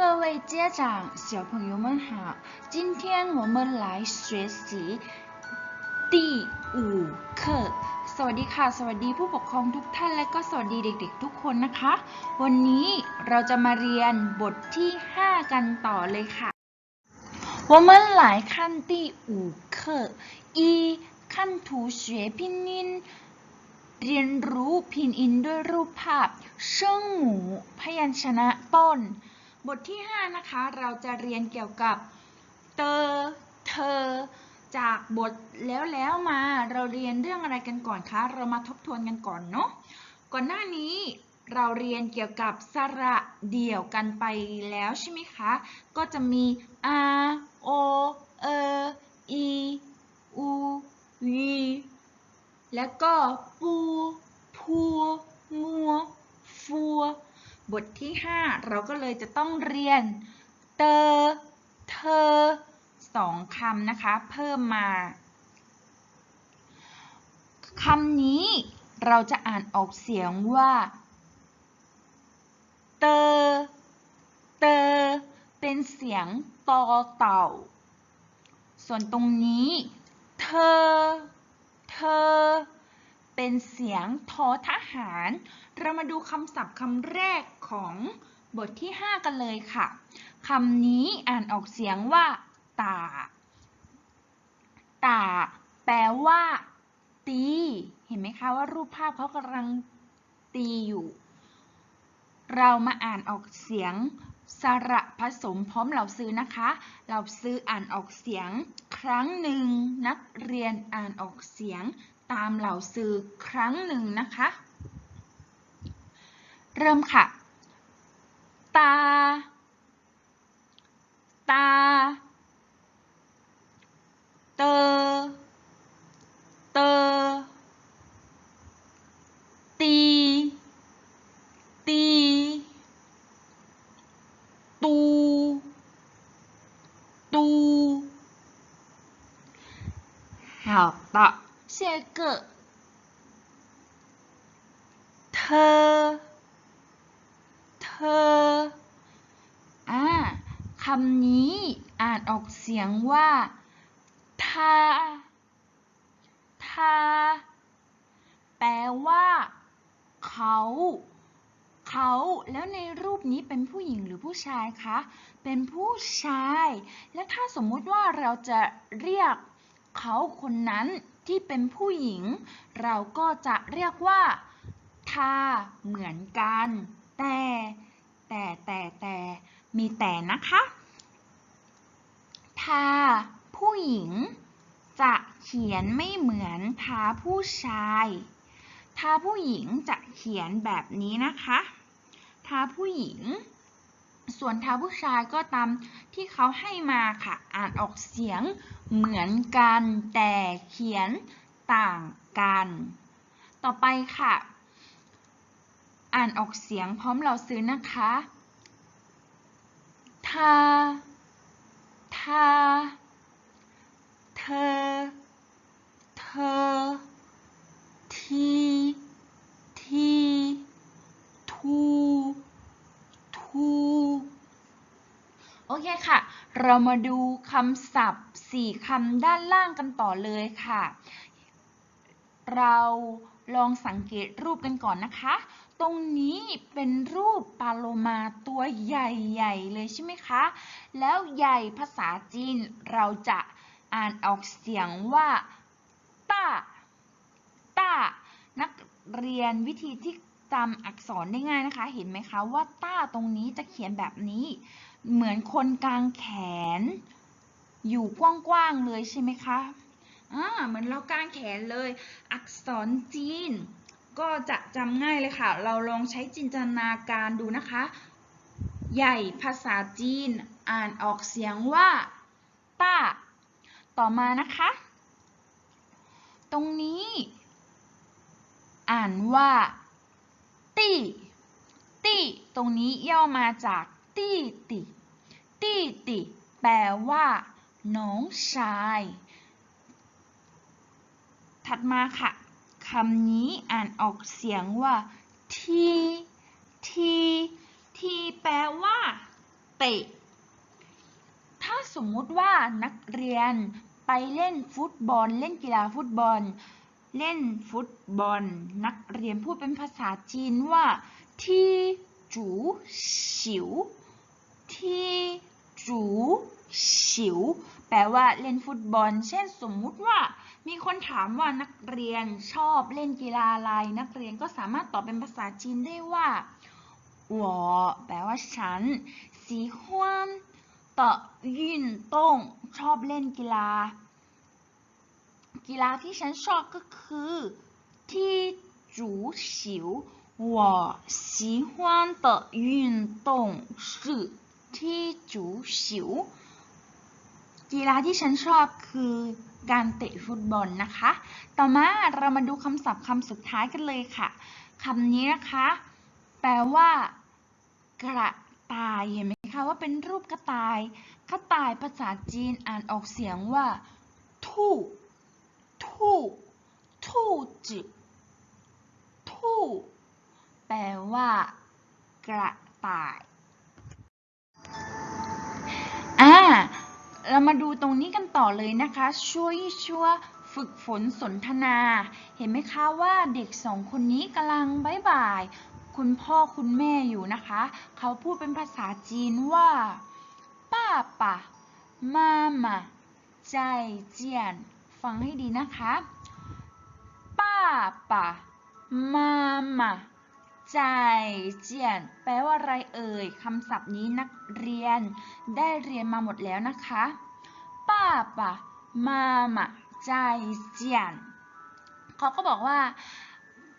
各位家长、小朋友们好，今天我们来学习第五课。สวัสดีค่ะ สวัสดีผู้ปกครองทุกท่านและก็สวัสดีเด็ก ๆ ทุกคนนะคะ วันนี้เราจะมาเรียนบทที่ 5 กันต่อเลยค่ะ我们来看第五课一看图学拼音เรียนรู้พินอินด้วยรูปภาพ เชิงหมู พยัญชนะต้น บทที่ 5 นะคะ เราจะเรียนเกี่ยวกับเตอเธอ จากบทแล้วแล้วมา เราเรียนเรื่องอะไรกันก่อนคะ เรามาทบทวนกันก่อนเนาะ ก่อนหน้านี้เราเรียนเกี่ยวกับสระเดี่ยวกันไปแล้วใช่ไหมคะ ก็จะมี a o e i u y แล้วก็ปูพัวมัว ฟัว บทที่ 5 เราก็เลยจะต้องเรียนเตอเธอสองคำนะคะ เพิ่มมาคำนี้เราจะอ่านออกเสียงว่า เตอ เตอ เป็นเสียงตอเต่า ส่วนตรงนี้ เธอ เธอ เป็นเสียงทอทหาร เรามาดูคำศัพท์คำแรกของบทที่ 5 กันเลยค่ะ คำนี้อ่านออกเสียงว่า ตา ตา แปลว่า ตี เห็นไหมคะว่ารูปภาพเขากำลังตีอยู่ เรามาอ่านออกเสียงสระผสมพร้อมเหล่าซื้อนะคะเราซื้ออ่านออกเสียง ครั้งหนึ่งนักเรียนอ่านออกเสียง ตามเหล่าซื้อครั้งหนึ่งนะคะ เริ่มค่ะ ตา ตา เตอ เตอ ตี ตี ตู ตู好的下个เธอ เธอ อ่าคำนี้อ่านออกเสียงว่าทาทาแปลว่า เขา เขาแล้วในรูปนี้เป็นผู้หญิงหรือผู้ชายคะ เป็นผู้ชาย และถ้าสมมุติว่าเราจะเรียกเขาคนนั้น ที่เป็นผู้หญิง เราก็จะเรียกว่าทาเหมือนกัน แต่ แต่แต่แต่มีแต่นะคะทาผู้หญิง จะเขียนไม่เหมือนทาผู้ชายทาผู้หญิงจะเขียนแบบนี้นะคะทาผู้หญิง ส่วนทาผู้ชายก็ตามที่เขาให้มาค่ะ อ่านออกเสียงเหมือนกันแต่เขียนต่างกัน ต่อไปค่ะ อ่านออกเสียงพร้อมเราซื้อนะคะทาทาเธอ เธอ ที ที ทู ทู โอเคค่ะ เรามาดูคำศัพท์สี่คำด้านล่างกันต่อเลยค่ะ เราลองสังเกตรูปกันก่อนนะคะ ตรงนี้เป็นรูปปลาโลมาตัวใหญ่ๆ เลยใช่ไหมคะ แล้วใหญ่ภาษาจีนเราจะอ่านออกเสียงว่าต้าต้านักเรียนวิธีที่จำอักษรได้ง่ายนะคะ เห็นไหมคะว่าต้าตรงนี้จะเขียนแบบนี้ เหมือนคนกลางแขน อยู่กว้างๆเลยใช่ไหมคะอ่าเหมือนเรากางแขนเลย อักษรจีน ก็จะจำง่ายเลยค่ะ เราลองใช้จินตนาการดูนะคะ ใหญ่ภาษาจีนอ่านออกเสียงว่าต้า ต่อมานะคะ ตรงนี้ อ่านว่าตี้ตี้ตรงนี้ย่อมาจากตี้ติ ตี้ติแปลว่า น้องชาย ถัดมาค่ะคำนี้อ่านออกเสียงว่า ทีทีทีแปลว่า เตะ ถ้าสมมุติว่านักเรียนไปเล่นฟุตบอล เล่นกีฬาฟุตบอล เล่นฟุตบอล นักเรียนพูดเป็นภาษาจีนว่า ที่จูฉิว ที่จูฉิวแปลว่าเล่นฟุตบอล เช่นสมมุติว่า มีคนถามว่านักเรียนชอบเล่นกีฬาอะไร นักเรียนก็สามารถตอบเป็นภาษาจีนได้ว่า我แปลว่าฉัน喜欢的运动ชอบเล่นกีฬา กีฬาที่ฉันชอบก็คือที่จูฉิว我喜欢的运动是 ที่จูฉิว กีฬาที่ฉันชอบคือการเตะฟุตบอลนะคะ ต่อมาเรามาดูคำศัพท์คำสุดท้ายกันเลยค่ะคำนี้นะคะ แปลว่า กระต่ายเห็นไหมคะว่าเป็นรูปกระต่าย กระต่ายภาษาจีนอ่านออกเสียงว่า ทู่ ทู่ ทู่จืทู่ แปลว่า กระต่าย อ่า เรามาดูตรงนี้กันต่อเลยนะคะ ช่วยชัวฝึกฝนสนทนา เห็นไหมคะว่าเด็กสองคนนี้กำลังบายบาย คุณพ่อคุณแม่อยู่นะคะ เขาพูดเป็นภาษาจีนว่าป้าป่ามามาใจเจียน ฟังให้ดีนะคะป้าป่ามามา ใจเจียน แปลว่าอะไรเอ่ยคำศัพท์นี้นักเรียน ได้เรียนมาหมดแล้วนะคะป้าป่ามามาใจเจียนเขาก็บอกว่า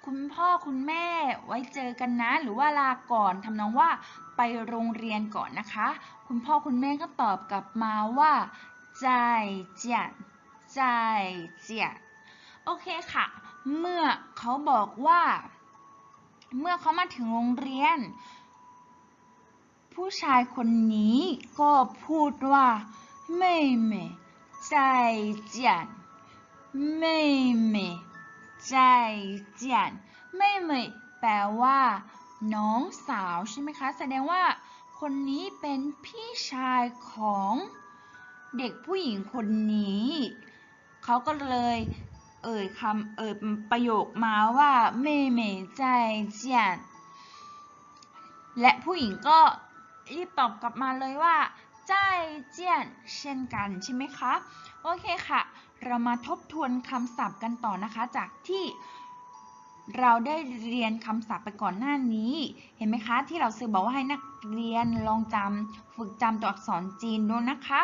คุณพ่อคุณแม่ไว้เจอกันนะ หรือว่าลาก่อนทำนองว่าไปโรงเรียนก่อนนะคะ คุณพ่อคุณแม่ก็ตอบกลับมาว่าใจเจียนใจเจียนโอเคค่ะ เมื่อเขาบอกว่า เมื่อเขามาถึงโรงเรียน ผู้ชายคนนี้ก็พูดว่าเม่เม่ใจเจียนไม่เม่ใจเจียนไม่เม่แปลว่า น้องสาวใช่ไหมคะ แสดงว่า คนนี้เป็นพี่ชายของเด็กผู้หญิงคนนี้ เขาก็เลย เอ่ยคำเอ่ยประโยคมาว่าเม่เม่ใจเจียนและผู้หญิงก็รีบตอบกลับมาเลยว่าใจเจียนเช่นกันใช่ไหมคะ โอเคค่ะ เรามาทบทวนคำศัพท์กันต่อนะคะ จากที่เราได้เรียนคำศัพท์ไปก่อนหน้านี้ เห็นไหมคะ ที่เราซื้อบอกว่าให้นักเรียนลองจำฝึกจำตัวอักษรจีนดูนะคะ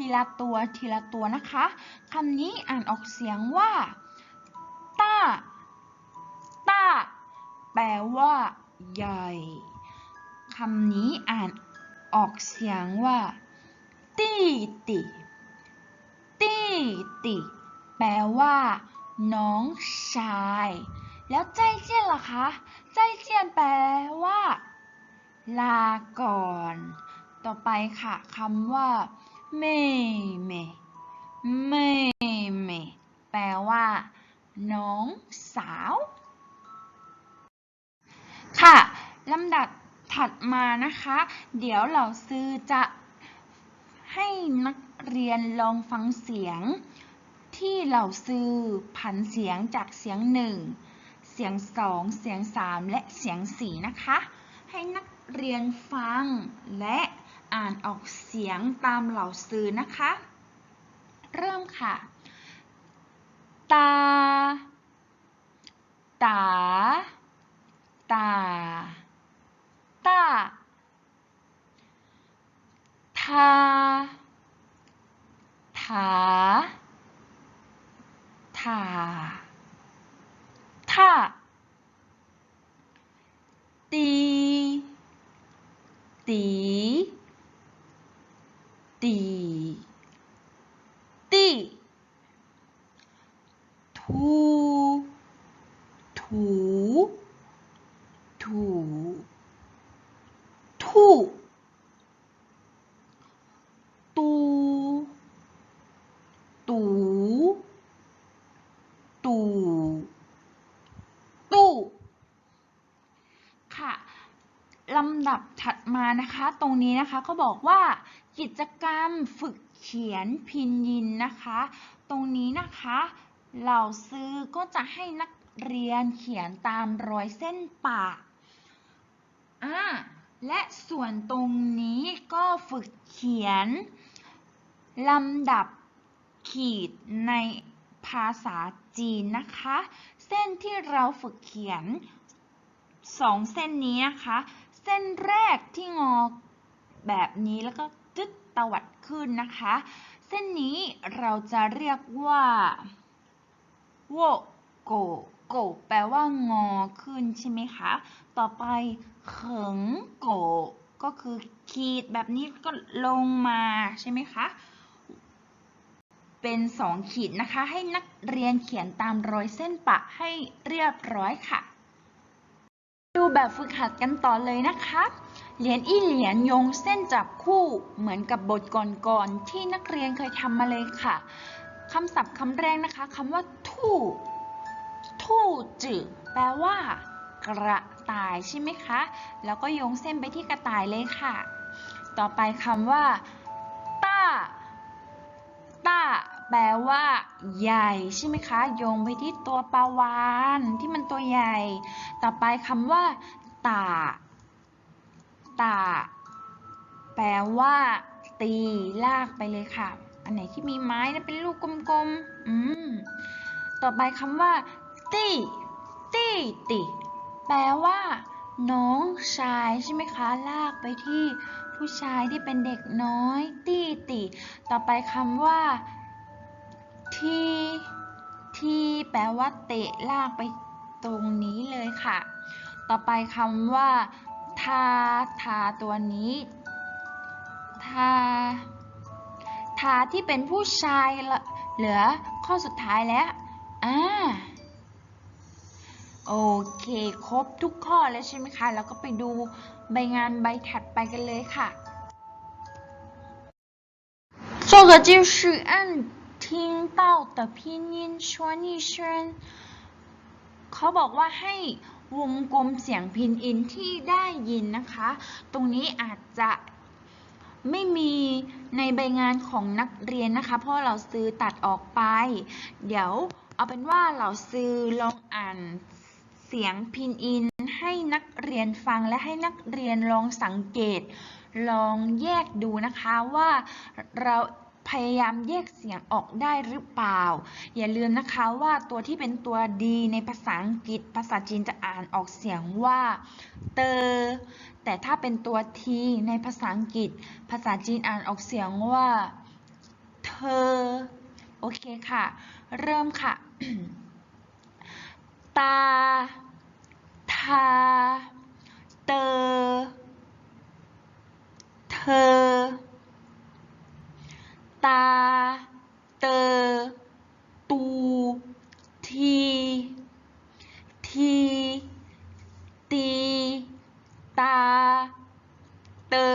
ทีละตัวทีละตัวนะคะคำนี้อ่านออกเสียงว่าต้าต้าแปลว่าใหญ่คำนี้อ่านออกเสียงว่าตี้ติตี้ติแปลว่า น้องชาย แล้วใจเจียนล่ะคะ ใจเจียนแปลว่า ลาก่อน ต่อไปค่ะคำว่า เม่เม่เม่เม่แปลว่า น้องสาว ค่ะลำดับถัดมานะคะ เดี๋ยวเราซื้อจะให้นักเรียนลองฟังเสียง ที่เราซื้อผันเสียงจากเสียงหนึ่งเสียงสองเสียงสามและเสียงสี่นะคะ ให้นักเรียนฟังและ อ่านออกเสียงตามเหล่าซื้อนะคะ เริ่มค่ะ ตา ตา ถูทู่ตูตูตูตู้ค่ะลำดับถัดมานะคะ ตรงนี้นะคะก็บอกว่ากิจกรรมฝึกเขียนพินยินนะคะ ตรงนี้นะคะเหล่าซื้อก็จะให้นักเรียนเขียนตามรอยเส้นปาก อ่าและส่วนตรงนี้ก็ฝึกเขียนลำดับขีดในภาษาจีนนะคะ เส้นที่เราฝึกเขียนสองเส้นนี้นะคะ เส้นแรกที่งอแบบนี้แล้วก็จึ๊ดตวัดขึ้นนะคะ เส้นนี้เราจะเรียกว่าโวโก โกแปลว่างอขึ้นใช่ไหมคะ ต่อไปเขิงโกก็คือขีดแบบนี้ก็ลงมาใช่ไหมคะ เป็นสองขีดนะคะ ให้นักเรียนเขียนตามรอยเส้นปะให้เรียบร้อยค่ะ ดูแบบฝึกหัดกันต่อเลยนะคะเหรียญอีเหรียญโยงเส้นจับคู่เหมือนกับบทก่อนๆที่นักเรียนเคยทำมาเลยค่ะคำศัพท์คำแรกนะคะคำว่าทู่ ทู่จือแปลว่า กระต่ายใช่ไหมคะ แล้วก็โยงเส้นไปที่กระต่ายเลยค่ะ ต่อไปคำว่าต้าต้าแปลว่า ใหญ่ใช่ไหมคะ โยงไปที่ตัวปลาวานที่มันตัวใหญ่ ต่อไปคำว่าตาตาแปลว่า ตีลากไปเลยค่ะ อันไหนที่มีไม้นะเป็นลูกกลมๆ อืม ต่อไปคำว่า ตี้ตี้ติแปลว่า น้องชายใช่ไหมคะ ลากไปที่ผู้ชายที่เป็นเด็กน้อย ตี้ติต่อไปคำว่า ทีทีแปลว่าเตะลากไปตรงนี้เลยค่ะ ต่อไปคำว่า ทา ทาตัวนี้ ทา ทาที่เป็นผู้ชายละเหลือข้อสุดท้ายแล้ว อ่า โอเค ครบทุกข้อแล้วใช่ไหมคะ แล้วก็ไปดูใบงานใบถัดไปกันเลยค่ะ这个就是按听到的拼音说一声เขาบอกว่าให้วงกลมเสียงพินอินที่ได้ยินนะคะ ตรงนี้อาจจะไม่มีในใบงานของนักเรียนนะคะ เพราะเราซื้อตัดออกไป เดี๋ยวเอาเป็นว่าเราซื้อลองอ่าน เสียงพินอินให้นักเรียนฟังและให้นักเรียนลองสังเกต ลองแยกดูนะคะว่าเราพยายามแยกเสียงออกได้หรือเปล่า อย่าลืมนะคะว่าตัวที่เป็นตัวดีในภาษาอังกฤษ ภาษาจีนจะอ่านออกเสียงว่าเตอแต่ถ้าเป็นตัวทีในภาษาอังกฤษ ภาษาจีนอ่านออกเสียงว่าเธอ โอเคค่ะ เริ่มค่ะ ตา ทา เตอ เธอ ตา เตอ ตู ที ที ตี ตา เตอ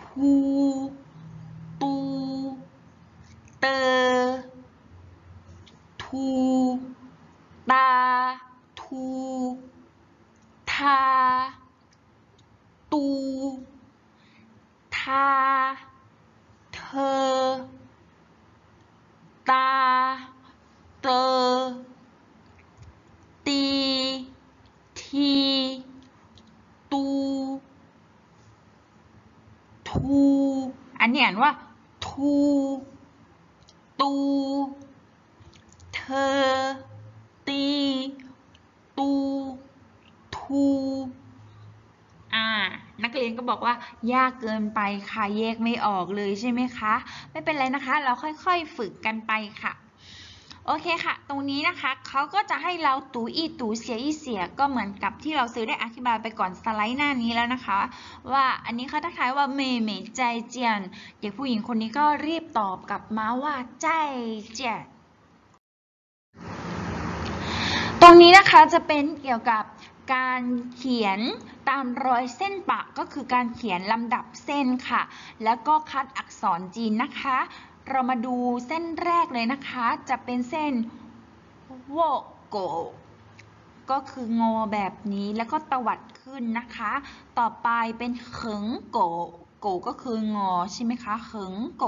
ทู ตู เตอ ทู ตา ทู ทา ตู ทา เธอ ตา เตอ ตี ที ตู ทู อันนี้อ่านว่า ทู ตู เธอ ตี ตู ทู อ่า ก็บอกว่ายากเกินไปค่ะแยกไม่ออกเลยใช่ไหมคะ ไม่เป็นไรนะคะ เราค่อยๆฝึกกันไปค่ะโอเคค่ะ ตรงนี้นะคะเขาก็จะให้เราตูอีตูเสียอีเสีย ก็เหมือนกับที่เราซื้อได้อธิบายไปก่อนสไลด์หน้านี้แล้วนะคะ ว่าอันนี้เขาทักทายว่าเมย์เมย์ใจเจียน เด็กผู้หญิงคนนี้ก็รีบตอบกลับมาว่าใจเจียน ตรงนี้นะคะจะเป็นเกี่ยวกับ การเขียนตามรอยเส้นปะก็คือการเขียนลำดับเส้นค่ะ แล้วก็คัดอักษรจีนนะคะ เรามาดูเส้นแรกเลยนะคะ จะเป็นเส้นโวโกก็คืองอแบบนี้แล้วก็ตวัดขึ้นนะคะ ต่อไปเป็นเขิงโกโกก็คืองอใช่ไหมคะเขิงโก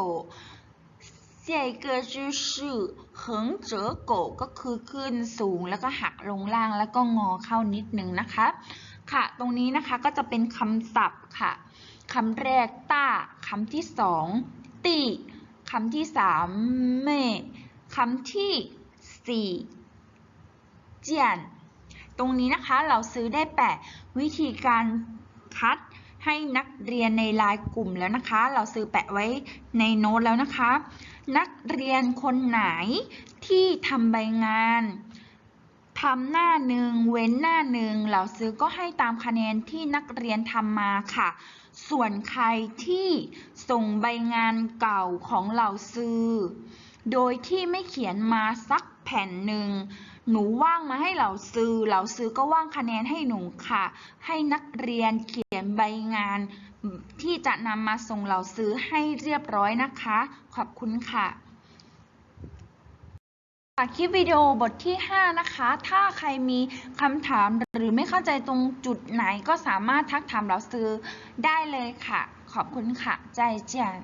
เจียเกอจือชื่อเหิงเจอโกก็คือขึ้นสูงแล้วก็หักลงล่างแล้วก็งอเข้านิดนึงนะคะ ค่ะ ตรงนี้นะคะก็จะเป็นคำศัพท์ค่ะคำแรกต้าคำที่สองตีคำที่สามเม่คำที่สี่เจียนตรงนี้นะคะเราซื้อได้แปะวิธีการคัดให้นักเรียนในรายกลุ่มแล้วนะคะ เราซื้อแปะไว้ในโน้ตแล้วนะคะ นักเรียนคนไหนที่ทำใบงานทำหน้าหนึ่งเว้นหน้าหนึ่งเราซื้อก็ให้ตามคะแนนที่นักเรียนทำมาค่ะ ส่วนใครที่ส่งใบงานเก่าของเราซื้อ โดยที่ไม่เขียนมาสักแผ่นหนึ่งหนูว่างมาให้เหล่าซื้อเหล่าซื้อก็ว่างคะแนนให้หนูค่ะ ให้นักเรียนเขียนใบงาน ที่จะนำมาส่งเหล่าซื้อให้เรียบร้อยนะคะ ขอบคุณค่ะคลิปวิดีโอบทที่ 5 นะคะ ถ้าใครมีคำถามหรือไม่เข้าใจตรงจุดไหนก็สามารถทักถามเราซื้อได้เลยค่ะ ขอบคุณค่ะ ใจเจียน